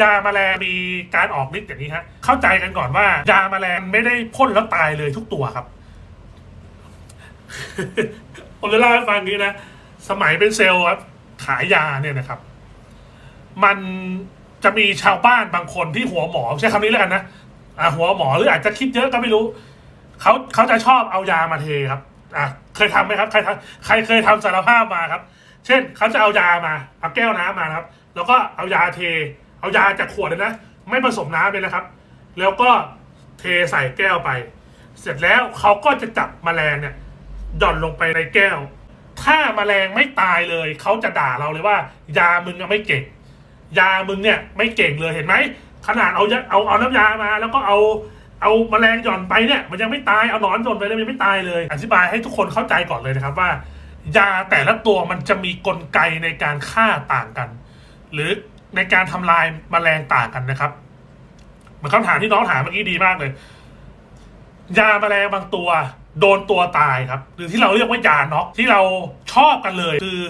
ยาแมลงมีการออกฤทธิ์อย่างนี้ฮะเข้าใจกันก่อนว่ายาแมลงไม่ได้พ่นแล้วตายเลยทุกตัวครับผมจะเล่าให้ฟังนี้นะ สมัยเป็นเซลล์ขายยาเนี่ยนะครับ มันจะมีชาวบ้านบางคนที่หัวหมอใช้คำนี้แล้วกันนะอ่าหัวหมอหรืออาจจะคิดเยอะก็ไม่รู้เขาเขาจะชอบเอายามาเทครับ อะเคยทำไหมครับ ใครใครเคยทำสารภาพมาครับ เช่นเขาจะเอายามาเอาแก้วน้ำมาครับ แล้วก็เอายาเท เอายาจากขวดเลยนะ ไม่ผสมน้ำเลยนะครับ แล้วก็เทใส่แก้วไป เสร็จแล้วเขาก็จะจับแมลงเนี่ยหย่อนลงไปในแก้ว ถ้าแมลงไม่ตายเลย เขาจะด่าเราเลยว่า ยามึงไม่เก่ง ยามึงเนี่ยไม่เก่งเลยเห็นไหมขนาดเอายาเอาเอาน้ำยามา แล้วก็เอาเอาแมลงหย่อนไปเนี่ย มันยังไม่ตายเอาหนอนหย่อนไปเลยมันยังไม่ตายเลย อธิบายให้ทุกคนเข้าใจก่อนเลยนะครับว่ายาแต่ละตัวมันจะมีกลไกในการฆ่าต่างกัน หรือ ในการทำลายแมลงต่างกันนะครับเหมือนคำถามที่น้องถามเมื่อกี้ดีมากเลย ยาแมลงบางตัว โดนตัวตายครับ หรือที่เราเรียกว่ายาน็อกที่เราชอบกันเลย คือ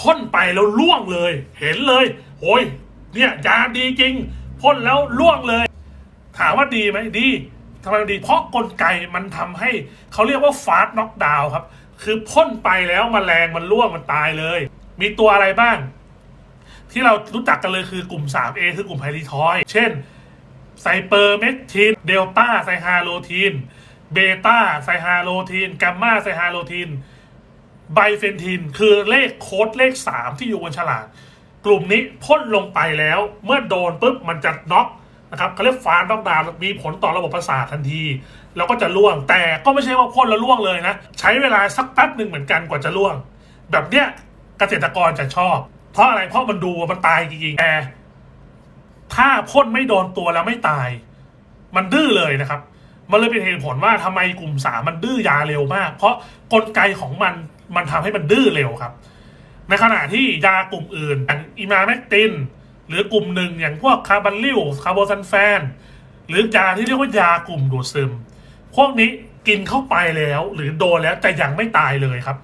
พ่นไปแล้วล่วงเลย เห็นเลยโอ้ยเนี่ยยาดีจริงพ่นแล้วล่วงเลย ถามว่าดีไหมดีทำไมมันดี เพราะกลไกมันทำให้เขาเรียกว่าฟาสต์น็อกดาวครับ คือพ่นไปแล้วมแมลงมันล่วงมันตายเลย มีตัวอะไรบ้าง ที่เรารู้จักกันเลยคือกลุ่ม 3A คือกลุ่มไพรีทอยด์เช่นไซเปอร์เมททิน เดลต้าไซฮาโลทินเบต้าไซฮาโลทินกัมมาไซฮาโลทินไบเฟนทิน คือเลขโค้ดเลข 3 ที่อยู่บนฉลากกลุ่มนี้พ่นลงไปแล้ว เมื่อโดนปุ๊บมันจะน็อกนะครับเขาเรียกฟาร์น็อกดาวมีผลต่อระบบประสาททันที แล้วก็จะล่วง แต่ก็ไม่ใช่ว่าพ่นแล้วล่วงเลยนะ ใช้เวลาสักแป๊บหนึ่งเหมือนกันกว่าจะล่วง แบบเนี้ยเกษตรกรจะชอบ เพราะอะไรเพราะมันดูมันตายจริงๆแต่ถ้าพ่นไม่โดนตัวแล้วไม่ตาย มันดื้อเลยนะครับ มันเลยเป็นเหตุผลว่าทำไมกลุ่มสามมันดื้อยาเร็วมาก เพราะกลไกของมันมันทำให้มันดื้อเร็วครับ ในขณะที่ยากลุ่มอื่นอย่างอิมาแมกติน หรือกลุ่มหนึ่งอย่างพวกคาร์บันลิวคาร์โบซันแฟน หรือยาที่เรียกว่ายากลุ่มดูดซึม พวกนี้กินเข้าไปแล้ว หรือโดนแล้วแต่ยังไม่ตายเลยครับ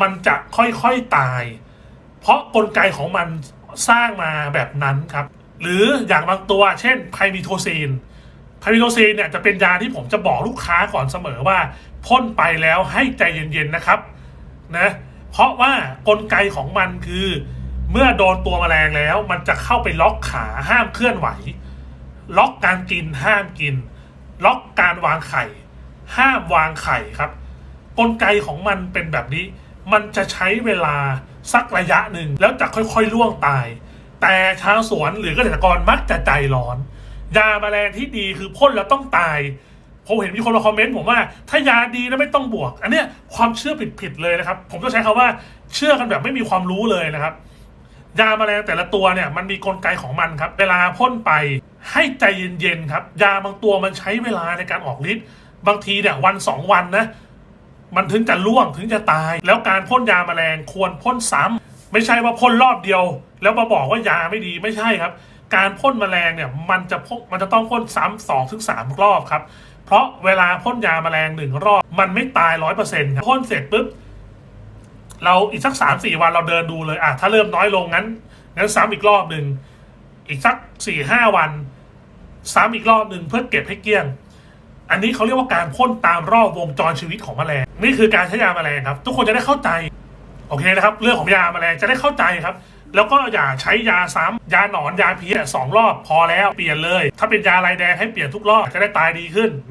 มันจะค่อยๆตาย เพราะกลไกของมันสร้างมาแบบนั้นครับ หรืออย่างบางตัวเช่นไพมิโทซีนไพมิโทซีนเนี่ยจะเป็นยาที่ผมจะบอกลูกค้าก่อนเสมอว่าพ่นไปแล้วให้ใจเย็นๆนะครับนะเพราะว่ากลไกของมันคือ เมื่อโดนตัวแมลงแล้ว มันจะเข้าไปล็อกขาห้ามเคลื่อนไหว ล็อกการกินห้ามกิน ล็อกการวางไข่ ห้ามวางไข่ครับ กลไกของมันเป็นแบบนี้ มันจะใช้เวลา สักระยะหนึ่งแล้วจะค่อยๆล่วงตาย แต่ชาวสวนหรือเกษตรกรมักจะใจร้อน ยาแมลงที่ดีคือพ่นแล้วต้องตายผมเห็นมีคนมาคอมเมนต์ผมว่าถ้ายาดีแล้วไม่ต้องบวก อันเนี้ยความเชื่อผิดๆเลยนะครับ ผมต้องใช้คำว่าเชื่อกันแบบไม่มีความรู้เลยนะครับ ยาแมลงแต่ละตัวเนี่ยมันมีกลไกของมันครับ เวลาพ่นไปให้ใจเย็นๆครับ ยาบางตัวมันใช้เวลาในการออกฤทธิ์บางทีเนี่ยวันสองวันนะ มันถึงจะล่วงถึงจะตาย แล้วการพ่นยาแมลงควรพ่นซ้ำไม่ใช่ว่าพ่นรอบเดียว แล้วมาบอกว่ายาไม่ดีไม่ใช่ครับ การพ่นแมลงเนี่ยมันจะพ่นมันจะต้องพ่นซ้ำสองถึงสามรอบครับ เพราะเวลาพ่นยาแมลงหนึ่งรอบ มันไม่ตายร้อยเปอร์เซ็นต์ครับพ่นเสร็จปุ๊บเราอีกสักสามสี่วันเราเดินดูเลยอะถ้าเริ่มน้อยลงงั้นงั้นซ้ำอีกรอบหนึ่งอีกสักสี่ห้าวัน ซ้ำอีกรอบหนึ่งเพื่อเก็บให้เกลี้ยง อันนี้เขาเรียกว่าการพ่นตามรอบวงจรชีวิตของแมลง นี่คือการใช้ยาแมลงครับ ทุกคนจะได้เข้าใจ โอเคนะครับ เรื่องของยาแมลงจะได้เข้าใจครับ แล้วก็อย่าใช้ยาซ้ำยาหนอนยาพี้ยสองรอบพอแล้วเปลี่ยนเลย ถ้าเป็นยาลายแดงให้เปลี่ยนทุกรอบจะได้ตายดีขึ้น